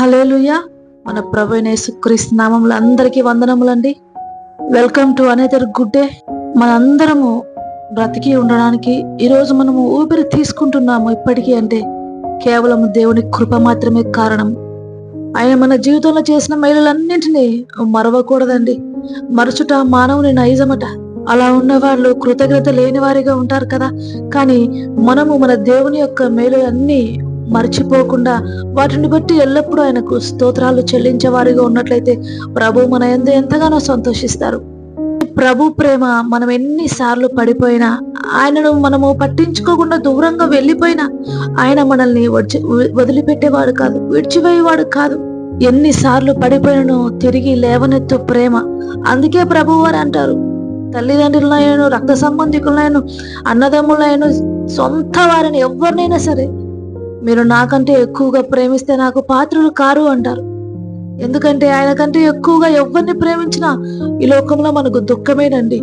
Hallelujah మన ప్రభు యేసుక్రీస్తు నామంలో అందరికీ వందనములండి. Welcome to another good day మనందరము బ్రతికి ఉండడానికి ఈరోజు మనము ఊపిరి తీసుకుంటున్నాము ఇప్పటికీ అంటే కేవలం దేవుని కృప మాత్రమే కారణం. ఆయన మన జీవితంలో చేసిన మేలులన్నింటినీ మరవకూడదండి. మరచుట మానవుని నైజమట. అలా ఉన్న వాళ్ళు కృతజ్ఞత లేని వారిగా ఉంటారు కదా. కానీ మనము మన దేవుని యొక్క మేలు అన్ని మర్చిపోకుండా వాటిని బట్టి ఎల్లప్పుడూ ఆయనకు స్తోత్రాలు చెల్లించేవారిగా ఉన్నట్లయితే ప్రభు మన ఎందు ఎంతగానో సంతోషిస్తారు. ప్రభు ప్రేమ మనం ఎన్నిసార్లు పడిపోయినా ఆయనను మనము పట్టించుకోకుండా దూరంగా వెళ్ళిపోయినా ఆయన మనల్ని వదిలిపెట్టేవాడు కాదు విడిచిపోయేవాడు కాదు. ఎన్నిసార్లు పడిపోయినను తిరిగి లేవనెత్తు ప్రేమ. అందుకే ప్రభు వారు అంటారు తల్లిదండ్రులైన రక్త సంబంధికులైన అన్నదమ్ములైన సొంత వారిని ఎవరినైనా సరే మీరు నాకంటే ఎక్కువగా ప్రేమిస్తే నాకు పాత్రులు కారు అంటారు. ఎందుకంటే ఆయన కంటే ఎక్కువగా ఎవరిని ప్రేమించినా ఈ లోకంలో మనకు దుఃఖమేనండి.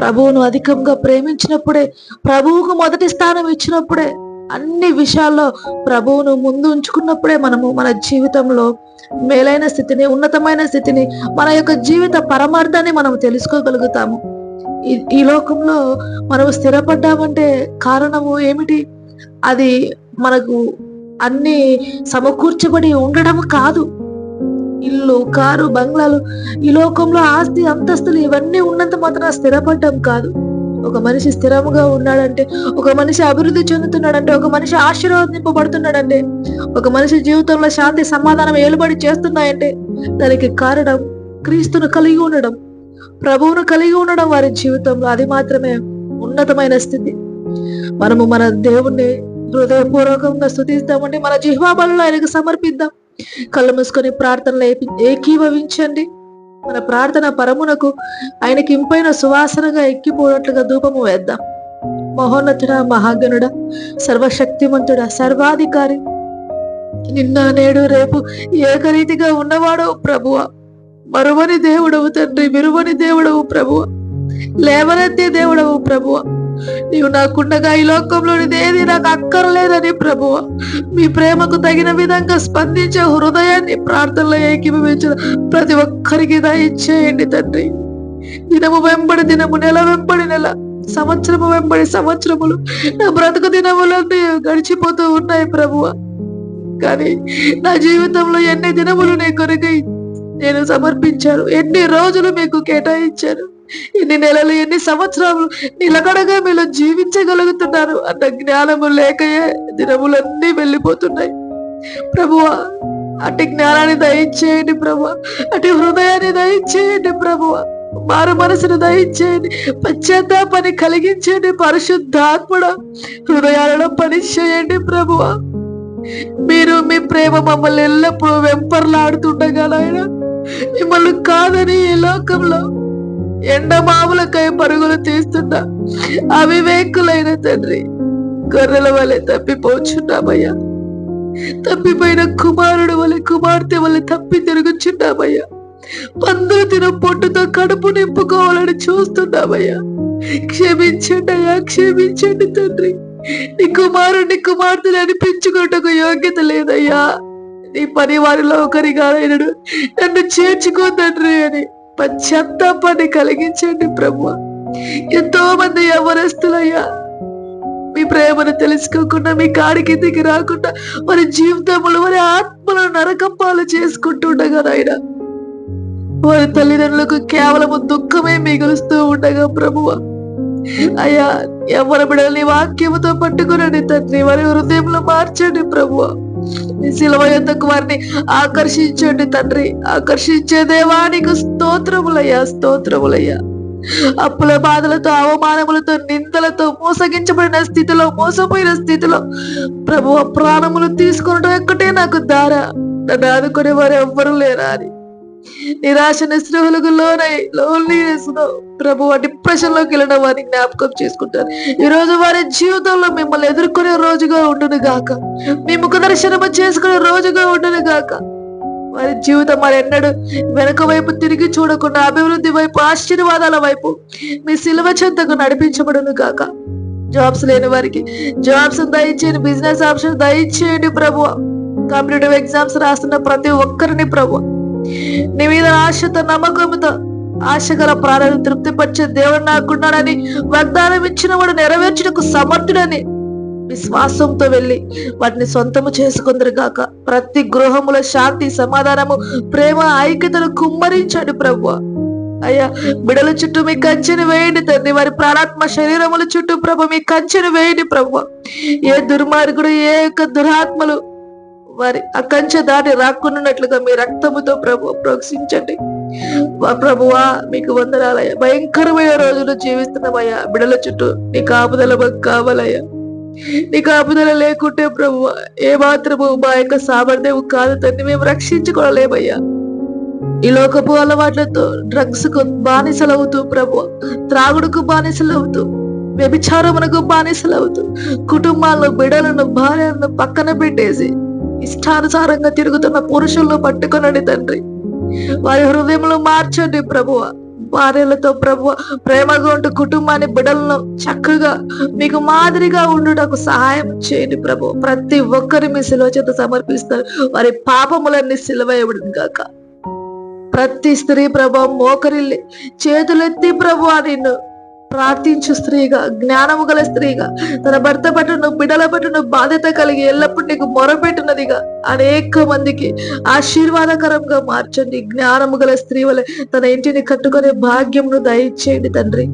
ప్రభువును అధికంగా ప్రేమించినప్పుడే ప్రభువుకు మొదటి స్థానం ఇచ్చినప్పుడే అన్ని విషయాల్లో ప్రభువును ముందు ఉంచుకున్నప్పుడే మనము మన జీవితంలో మేలైన స్థితిని ఉన్నతమైన స్థితిని మన యొక్క జీవిత పరమార్థాన్ని మనం తెలుసుకోగలుగుతాము. ఈ- ఈ లోకంలో మనం స్థిరపడ్డామంటే కారణము ఏమిటి? అది మనకు అన్ని సమకూర్చబడి ఉండడం కాదు. ఇల్లు కారు బంగ్లాలు ఈ లోకంలో ఆస్తి అంతస్తులు ఇవన్నీ ఉన్నంత మాత్రం స్థిరపడటం కాదు. ఒక మనిషి స్థిరముగా ఉన్నాడంటే ఒక మనిషి అభివృద్ధి చెందుతున్నాడంటే ఒక మనిషి ఆశీర్వదింపబడుతున్నాడంటే ఒక మనిషి జీవితంలో శాంతి సమాధానం ఏలుబడి చేస్తున్నాయంటే దానికి కారణం క్రీస్తును కలిగి ఉండడం. ప్రభువును కలిగి ఉండడం వారి జీవితంలో అది మాత్రమే ఉన్నతమైన స్థితి. మనము మన దేవుణ్ణి హృదయపూర్వకంగా స్థుతిస్తామండి మన జిహ్వాబలు ఆయనకు సమర్పిద్దాం. కళ్ళు మూసుకొని ప్రార్థనలు ఏకీభవించండి. మన ప్రార్థన పరమునకు ఆయనకి ఇంపైన సువాసనగా ఎక్కిపోయినట్లుగా ధూపము వేద్దాం. మహోన్నతుడ మహాగణుడ సర్వశక్తిమంతుడ సర్వాధికారి నిన్న నేడు రేపు ఏకరీతిగా ఉన్నవాడు ప్రభువ. మరువని దేవుడవు తండ్రి విరువని దేవుడవు ప్రభువ. లేవనెత్తే దేవుడవు ప్రభువ. నీవు నాకుండగా ఈ లోకంలోని ఏది నాకు అక్కర్లేదని ప్రభువ. మీ ప్రేమకు తగిన విధంగా స్పందించే హృదయాన్ని ప్రార్థనలో ఏకీభవించిన ప్రతి ఒక్కరికి దయచేయండి తండ్రి. దినము వెంబడి దినము నెల వెంబడి నెల సంవత్సరము వెంబడి సంవత్సరములు నా బ్రతుకు దినములన్నీ గడిచిపోతూ ఉన్నాయి ప్రభువ. కానీ నా జీవితంలో ఎన్ని దినములు నీ కొరకై నేను సమర్పించాను ఎన్ని రోజులు మీకు కేటాయించాను. ఎన్ని నెలలు ఎన్ని సంవత్సరాలు నిలకడగా మీలో జీవించగలుగుతున్నారు. అన్న జ్ఞానము లేకయే దినములన్నీ వెళ్ళిపోతున్నాయి. ప్రభువా అటు జ్ఞానాన్ని దయచేయండి ప్రభు అటు హృదయాన్ని దయచేయండి ప్రభువ. మారు మనసును దయచేయండి. పశ్చాత్తాపని కలిగించండి పరిశుద్ధాత్ముడ. హృదయాలలో పని చేయండి ప్రభువ. మీరు మీ ప్రేమ మమ్మల్ని ఎల్లప్పుడూ వెంపర్లాడుతుండగా నాయన. మిమ్మల్ని కాదని ఈ లోకంలో ఎండమాములకై పరుగులు తీస్తున్నా అవివేకులైన తండ్రి గొర్రెల వలె తప్పిపోచున్నామయ్యా. తప్పిపోయిన కుమారుడు వలె కుమార్తె వలె తప్పి తిరుగుచున్నామయ్యా. పందులు తిన పొట్టుతో కడుపు నింపుకోవాలని చూస్తున్నామయ్యా. క్షమించండి అయ్యా క్షమించండి తండ్రి. నీ కుమారుడిని కుమార్తెని అనిపించుకున్నటకు యోగ్యత లేదయ్యా. నీ పని వారిలో ఒకరిగా అయినడు నన్ను చేర్చుకో తండ్రి అని పశ్చాత్తాపాన్ని కలిగించండి ప్రభు. ఎంతో మంది ఎవరస్తులయ్యా మీ ప్రేమను తెలుసుకోకుండా మీ కాడికి దిగి రాకుండా వారి జీవితంలో వారి ఆత్మలో నరకం పాలు చేసుకుంటుండగా నాయన. వారి తల్లిదండ్రులకు కేవలము దుఃఖమే మిగులుస్తూ ఉండగా ప్రభువ. అయ్యా ఎవరి బిడల్ని వాక్యముతో పట్టుకునండి తండ్రి. వారి హృదయంలో మార్చండి ప్రభువ. మీ శిలవ యొద్దకు వారిని ఆకర్షించండి తండ్రి? ఆకర్షించే దేవానికి స్తోత్రములయ్యా స్తోత్రములయ్యా. అప్పుల బాధలతో అవమానములతో నిందలతో మోసగించబడిన స్థితిలో మోసపోయిన స్థితిలో ప్రభు ప్రాణములు తీసుకునడం ఒక్కటే నాకు దార. నన్ను ఆదుకునే వారు ఎవ్వరూ లేరా అని. నిరాశ నిస్పృహలకు లోనై లోన్లీనెస్లో ప్రభు డిప్రెషన్లోకి వెళ్ళిన వారిని జ్ఞాపకం చేసుకుంటారు. ఈ రోజు వారి జీవితంలో మిమ్మల్ని ఎదుర్కొనే రోజుగా ఉండును గాక. మీ ముఖ దర్శనము చేసుకునే రోజుగా ఉండును గాక. వారి జీవితం మరి ఎన్నడూ వెనక వైపు తిరిగి చూడకుండా అభివృద్ధి వైపు ఆశీర్వాదాల వైపు మీ సిలువ చెంతకు నడిపించబడును గాక. జాబ్స్ లేని వారికి జాబ్స్ దయచేయండి బిజినెస్ ఆప్షన్ దయచేయండి ప్రభు. కాంపిటేటివ్ ఎగ్జామ్స్ రాస్తున్న ప్రతి ఒక్కరిని ప్రభు నీ మీద ఆశతో నమ్మకంతో ఆశగల ప్రాణాలను తృప్తిపరిచే దేవుడు నాకున్నాడని వాగ్దానం ఇచ్చిన వాడు నెరవేర్చుటకు సమర్థుడని విశ్వాసంతో వెళ్ళి వాటిని సొంతము చేసుకుందరు గాక. ప్రతి గృహముల శాంతి సమాధానము ప్రేమ ఐక్యతను కుమ్మరించాడు ప్రభు అయ్యా బిడల చుట్టూ మీ కంచెను వేయండి తండ్రి వారి ప్రాణాత్మ శరీరముల చుట్టూ ప్రభు మీ కంచెను వేయండి ప్రభు ఏ దుర్మార్గుడు ఏ యొక్క దురాత్మలు వారి అకంచ దాటి రాక్కున్నట్లుగా మీ రక్తముతో ప్రభు ప్రోక్షించండి. ప్రభువా మీకు వందనాలయ్యా. భయంకరమైన రోజులు జీవిస్తున్నామయ్యా. బిడల చుట్టూ నీ కాపుదల మాకు కావాలయ్యా. నీ కాపుదల లేకుంటే ప్రభు ఏ మాత్రము మా యొక్క సామర్థ్యం కాదు తండ్రి మేము రక్షించుకోలేమయ్యా. ఈ లోకపు అలవాట్లతో డ్రగ్స్కు బానిసలవుతూ ప్రభు త్రాగుడుకు బానిసలవుతూ వ్యభిచారమునకు బానిసలవుతూ కుటుంబాలను బిడలను భార్యలను పక్కన పెట్టేసి ఇష్టానుసారంగా తిరుగుతున్న పురుషులను పట్టుకునండి తండ్రి. వారి హృదయంలో మార్చండి ప్రభువ. భార్యలతో ప్రభు ప్రేమగా ఉంటూ కుటుంబాన్ని బిడలను చక్కగా మీకు మాదిరిగా ఉండుటకు సహాయం చేయండి ప్రభు. ప్రతి ఒక్కరి మీ శిలువ చేత సమర్పిస్తారు. వారి పాపములన్నీ సిలువేయబడింది కాక ప్రతి స్త్రీ ప్రభు మోకరిల్లి చేతులెత్తి ప్రభు నిన్ను ప్రార్థించు స్త్రీగా జ్ఞానము గల స్త్రీగా తన భర్త పట్టును బిడల పట్టును బాధ్యత కలిగి ఎల్లప్పుడు నీకు మొరపెట్టున్నదిగా అనేక మందికి ఆశీర్వాదకరంగా మార్చండి. జ్ఞానము గల స్త్రీ వలె తన ఇంటిని కట్టుకునే భాగ్యమును దయచేయండి తండ్రి.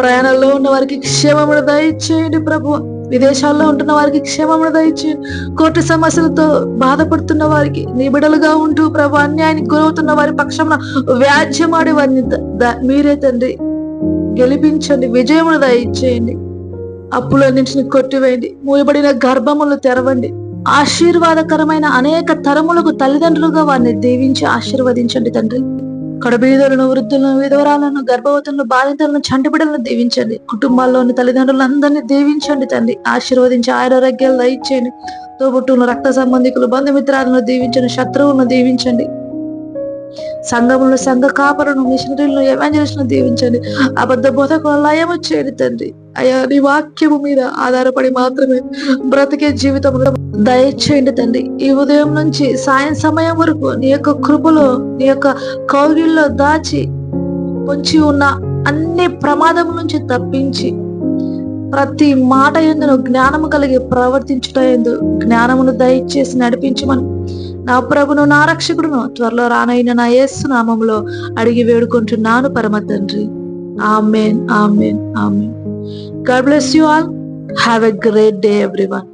ప్రయాణంలో ఉన్న వారికి క్షేమమును దయచేయండి ప్రభు. విదేశాల్లో ఉంటున్న వారికి క్షేమమును దయచేయండి. కోర్టు సమస్యలతో బాధపడుతున్న వారికి నిబిడలుగా ఉంటూ ప్రభు అన్యాయానికి గురవుతున్న వారి పక్షమున వ్యాజ్యమాడి వారిని మీరే తండ్రి. గెలిపించండి విజయమును దయచేయండి అప్పులన్నింటిని కొట్టివేయండి మూయబడిన గర్భములు తెరవండి. ఆశీర్వాదకరమైన అనేక తరములకు తల్లిదండ్రులుగా వారిని దీవించి ఆశీర్వదించండి తండ్రి. కడబీదులను వృద్ధులను విధవరాలను గర్భవతులను బాధితులను చంటిబిడలను దీవించండి. కుటుంబాల్లోని తల్లిదండ్రులందరినీ దీవించండి తండ్రి. ఆశీర్వదించి ఆరోగ్యాలు దయచేయండి. తోబుట్టులను రక్త సంబంధికులు బంధుమిత్రాలను దీవించండి శత్రువులను దీవించండి. సంఘములను సంఘ కాపరను మిషనరీలను ఎవాంజలిస్ట్ను దీవించండి. అబద్ధ బోధకు లయము చేయండి తండ్రి. అయ్యా నీ వాక్యము మీద ఆధారపడి మాత్రమే బ్రతికే జీవితం దయచేయండి తండ్రి. ఈ ఉదయం నుంచి సాయం సమయం వరకు నీ యొక్క కృపలో నీ యొక్క కౌగిల్లో దాచి పొంచి ఉన్న అన్ని ప్రమాదం నుంచి తప్పించి ప్రతి మాట ఎందును జ్ఞానము కలిగి ప్రవర్తించుట ఎందు జ్ఞానమును దయచేసి నడిపించమని. నా ప్రభును నా రక్షకుడును త్వరలో రానైన నా యేసు నామంలో అడిగి వేడుకుంటున్నాను పరమ తండ్రి. Amen amen amen. God bless you all. Have a great day everyone.